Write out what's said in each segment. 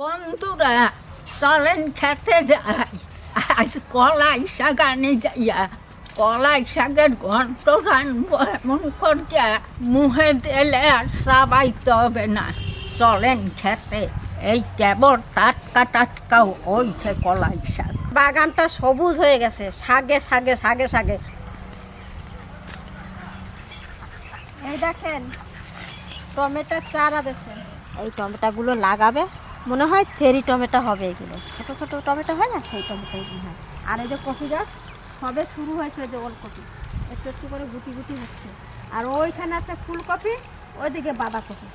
বন্ধুরা চলেন খেতে যাই। আজ কলাই শাক আনে যাইয়া কলাই শাকের গন্ধ রানবো এমন করিয়া মুহে দিলে আর সাবাইতে হবে না। চলেন খেতে এই কেবল টাটকা টাটকা হইছে কলাই শাক। বাগানটা সবুজ হয়ে গেছে শাগে শাগে শাগে শাগে। এই দেখেন টমেটোর চারা দেছে এই টমেটোগুলো লাগাবে। মনে হয় চেরি টমেটো হবে এগুলো। ছোটো ছোটো টমেটো হয় না, সেই টমেটো এগুলো হয়। আর এই যে কফি গাছ, সবে শুরু হয়েছে ওই যে ওলকপি। একটু একটু করে গুটি গুটি হচ্ছে। আর ওইখানে আছে ফুলকপি, ওইদিকে বাঁধাকপি।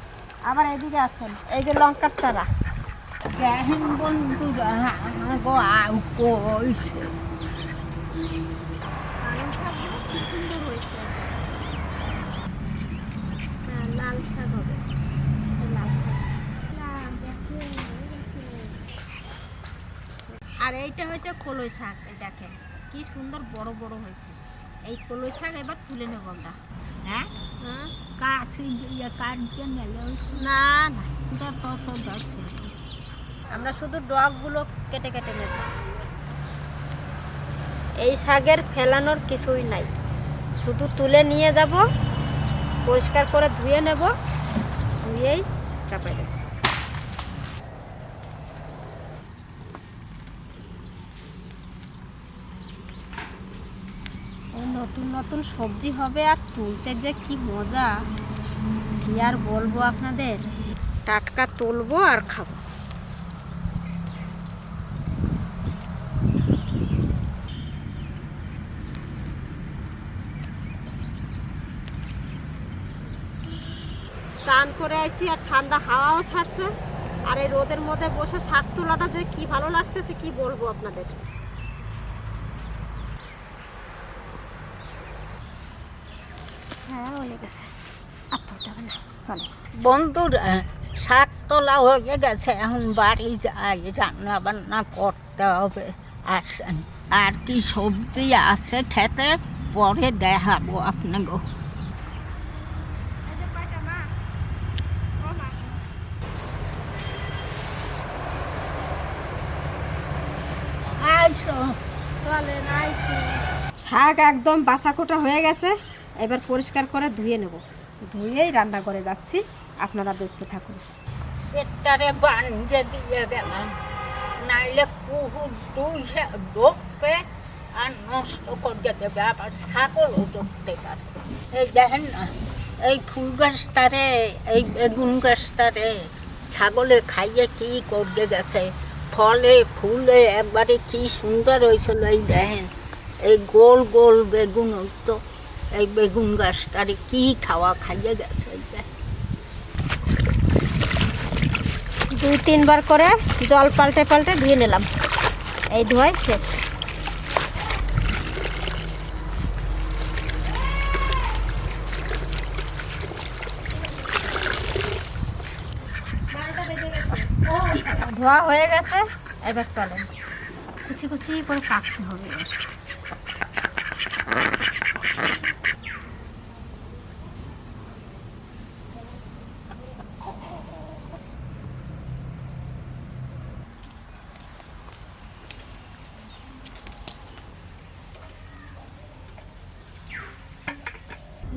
আবার এদিকে আছেন, এই যে লঙ্কার চারা। দেখেন বন্ধুরা আমাকে আউ কইছে হ্যাঁ, লাল শাক হবে এই লাল শাক আর এইটা হচ্ছে কলই শাক এই দেখেন কি সুন্দর বড় বড় হয়েছে। এই কলই শাক এবার তুলে নেব আমরা। হ্যাঁ? হ্যাঁ। না আমরা শুধু ডগগুলো কেটে কেটে নেব। এই শাকের ফেলানোর কিছুই নাই। শুধু তুলে নিয়ে যাব পরিষ্কার করে ধুয়ে নেব ধুয়েই চাপড়ে দেব এই নতুন নতুন সবজি হবে আর তুলতে যে কি মজা। কি আর বলব আপনাদের? টাটকা তুলবো আর খাব। স্নান করে আইছি আর ঠান্ডা হাওয়াও ছাড়ছে। আর এই রোদের মধ্যে বসে শাক তোলাটা যে কি ভালো লাগতেছে, কি বলব আপনাদের? হ্যাঁ অনেক আছে তুলতে হবে না চলে। বন্ধুরা শাক তোলা হয়ে গেছে এখন বাড়ি যাই রান্না বান্না করতে হবে। আসেন আর কি সবজি আছে খেতে পরে দেখাবো আপনাকে শাক একদম বাসাকোটা হয়ে গেছে। এবার পরিষ্কার করে ধুয়ে নেব। ধুয়েই রান্না করে যাচ্ছি। আপনারা দেখতে থাকুন। পেটটারে বানিয়ে দিয়ে গেলাম। নাইলে কুহুর দুইশে ঢুকবে আর নষ্ট করে দেবে আবার ছাগলও ঢুকতে পারে। এই দেখেন না, এই ফুল গাছটারে, এই বেগুন গাছটারে ছাগলে খাইয়ে কি করে গেছে? ফলে, ফুলে একবারে কি সুন্দর হয়েছিল এই দেখেন। এই গোল গোল বেগুন তো এই বেগুন গাছটারে কি খাওয়া খাইয়ে গেছে দুই, তিনবার করে জল পাল্টে পাল্টে ধুয়ে নিলাম। এই ধোয়াই শেষ। ধোয়া হয়ে গেছে, এবার চলে কুচি কুচি করে কাটতে হবে।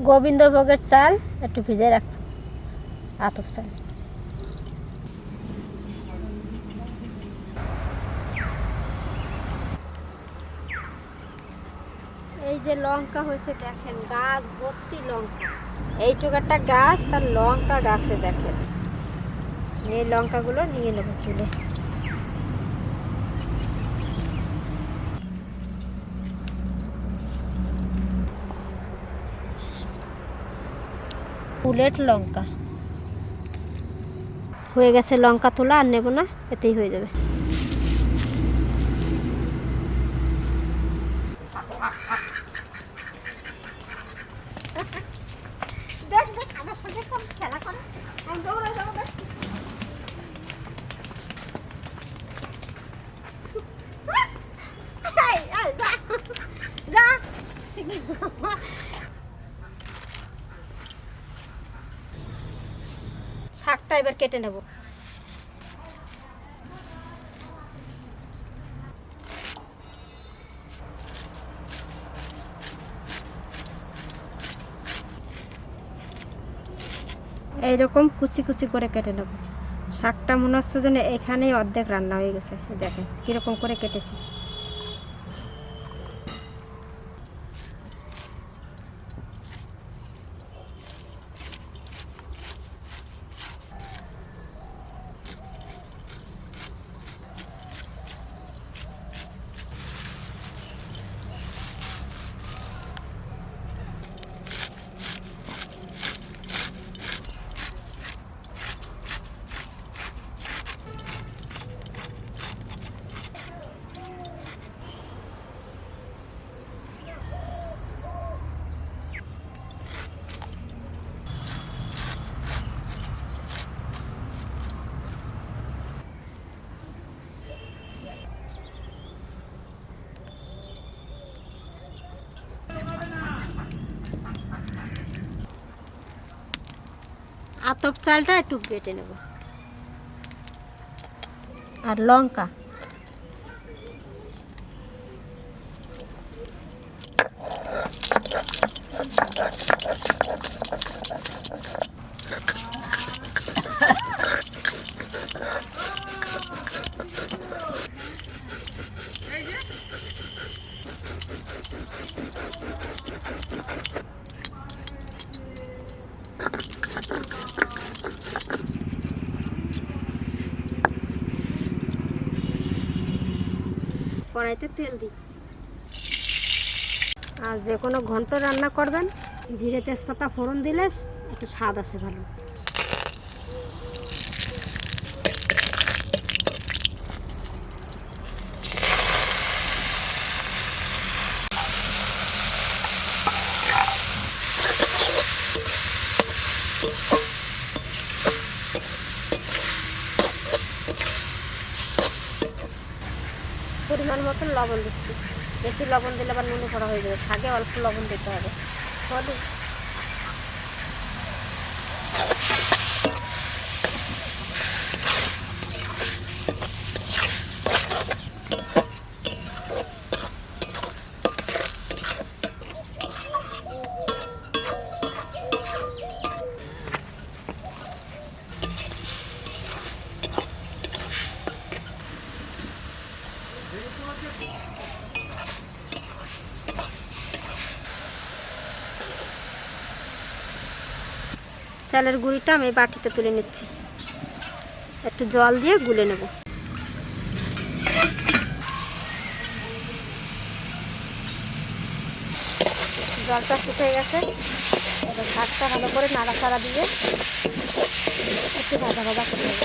গোবিন্দভোগের চাল একটু ভিজে রাখ। আতপ চাল। এই যে লঙ্কা হয়েছে দেখেন, গাছ, ভর্তি লঙ্কা। এইটুকু একটা গাছ, তার লঙ্কা গাছে দেখেন। এই লঙ্কাগুলো নিয়ে নেব তুলে। বুলেট লঙ্কা। হয়ে গেছে লঙ্কা তোলা, আর নেব না, এতেই হয়ে যাবে। দেখ দেখ, আমার খেলা করে। চুলটা এবার কেটে নেব। এইরকম কুচি কুচি করে কেটে নেব। শাকটা মনে হচ্ছে যেন এখানেই অর্ধেক রান্না হয়ে গেছে দেখেন কীরকম করে কেটেছি। আতপ চালটা একটু বেটে নেব। আর লঙ্কা। কড়াইতে তেল দিই। আর যে কোনো ঘন্ট রান্না করবেন, জিরে তেজপাতা ফোড়ন দিলে একটু স্বাদ আসে ভালো। লবণ দিচ্ছি। বেশি লবণ দিলে আবার নুনু করা হয়ে যাবে। শাকে অল্প লবণ দিতে হবে। চালের গুঁড়িটা আমি বাটিতে তুলে নিচ্ছি। একটু জল দিয়ে গুলে নেব। জলটা শুকিয়ে গেছে। এবার শাকটা ভালো করে নাড়াচাড়া দিয়ে একটু ভাজা ভাজা করে নেব।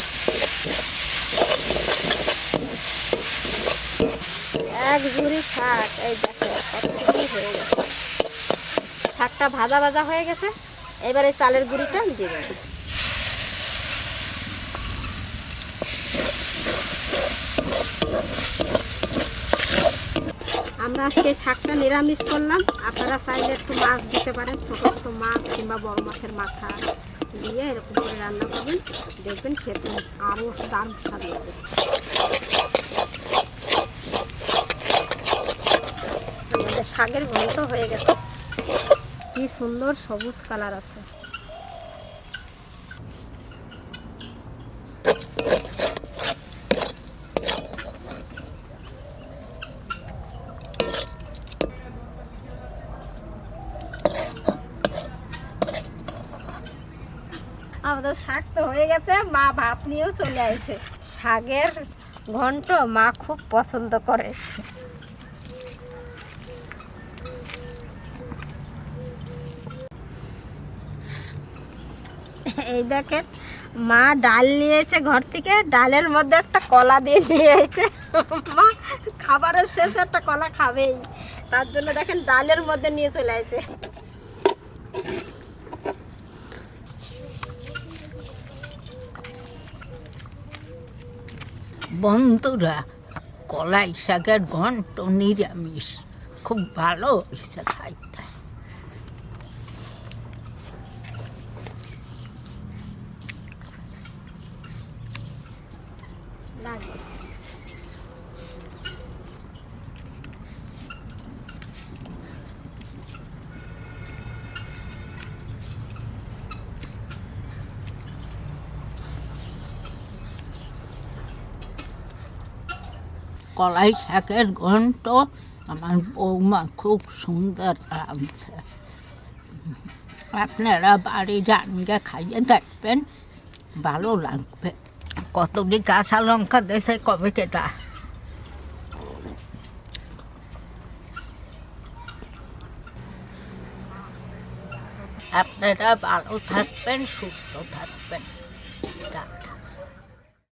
এক ঝুড়ি শাক এই দেখো হয়ে গেছে। শাকটা ভাজা ভাজা হয়ে গেছে। এবারে চালের গুঁড়িটা দিয়ে আমরা আজকে শাকটা নিরামিষ করলাম। আপনারা চাইলে একটু মাছ দিতে পারেন, ছোটো ছোটো মাছ কিংবা বড় মাছের মাথা দিয়ে এরকম করে রান্না করবেন। দেখবেন খেতে আরও দারুণ স্বাদ লাগবে। আমাদের শাকের ঘন্ট হয়ে গেছে। কি সুন্দর সবুজ কালার আছে। আমাদের শাক তো হয়ে গেছে, মা ভাত নিয়েও চলে আসে শাকের ঘন্ট মা খুব পছন্দ করে। এই দেখেন, মা ডাল নিয়েছে ঘর থেকে, ডালের মধ্যে একটা কলা দিয়ে নিয়ে এসেছে মা খাবারের শেষ একটা কলা খাবেই। তার জন্য দেখেন ডালের মধ্যে নিয়ে চলে আসে। বন্ধুরা, কলাই শাকের ঘন্ট নিরামিষ। খুব ভালো হয়েছে খাইতে লাগবে কলাই শাকের ঘন্ট। আমার বৌমা খুব সুন্দর রাঁধছে আপনারা বাড়ি জানকে খাইয়ে দেখবেন, ভালো লাগবে। কতটি কাঁচা লঙ্কা দেশে কবে কেটা? আপনারা ভালো থাকবেন, সুস্থ থাকবেন।